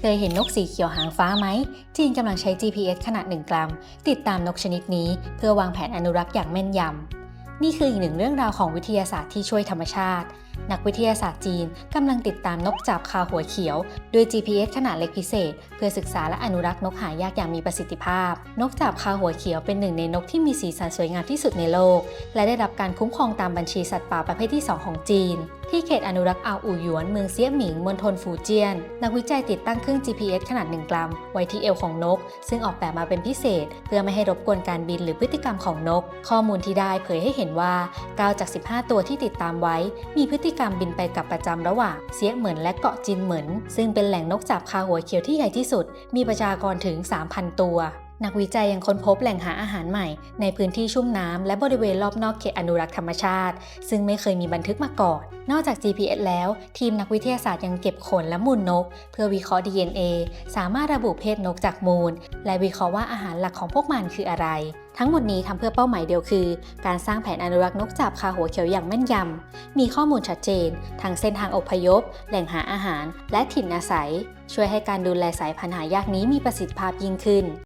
เคยเห็นนกสีเขียวหางฟ้าไหม จีนกำลังใช้ GPS ขนาด 1 กรัม ติดตามนกชนิดนี้ เพื่อวางแผนอนุรักษ์อย่างแม่นยำ นี่คืออีกหนึ่งเรื่องราวของวิทยาศาสตร์ที่ช่วยธรรมชาติ นักวิทยาศาสตร์จีนกำลังติดตามนกจาบคาหัวเขียวด้วย GPS ขนาดเล็กพิเศษ เพื่อศึกษาและอนุรักษ์นกหายากอย่างมีประสิทธิภาพ นกจาบคาหัวเขียวเป็นหนึ่งในนกที่มีสีสันสวยงามที่สุดในโลก และได้รับการคุ้มครองตามบัญชีสัตว์ป่าประเภทที่ 2 ของจีน ที่เขตอนุรักษ์อ่าวอู่หยวนเมืองเซี่ยหมิงมณฑลฟูเจียน นักวิจัยติดตั้งเครื่อง GPS ขนาด 1 กรัม ไว้ที่เอวของนก ซึ่งออกแบบมาเป็นพิเศษ เพื่อไม่ให้รบกวนการบินหรือพฤติกรรมของนก ข้อมูลที่ได้เผยให้เห็นว่า 9 จาก 15 ตัวที่ติดตามไว้ มีพฤติกรรมบินไปกลับประจำระหว่างเซี่ยเหมินและเกาะจินเหมินซึ่งเป็นแหล่งนกจับคาหัวเขียวที่ใหญ่ที่สุด มีประชากรถึง 3,000 ตัว นักวิจัยยังค้นพบแหล่งหาอาหารใหม่ในพื้นที่ชุ่มน้ำและบริเวณรอบนอกเขตอนุรักษ์ธรรมชาติ ซึ่งไม่เคยมีบันทึกมาก่อน นอกจาก GPS แล้ว ทีมนักวิทยาศาสตร์ยังเก็บขนและมูลนก เพื่อวิเคราะห์ DNA สามารถระบุเพศนกจากมูล และวิเคราะห์ว่าอาหารหลักของพวกมันคืออะไร ทั้งหมดนี้ทำเพื่อเป้าหมายเดียวคือ การสร้างแผนอนุรักษ์นกจับคาหัวเขียวอย่างแม่นยำมีข้อมูลชัดเจนทั้งเส้นทางอพยพ แหล่งหาอาหาร และถิ่นอาศัย ช่วยให้การดูแลสายพันธุ์หายากนี้มีประสิทธิภาพยิ่งขึ้น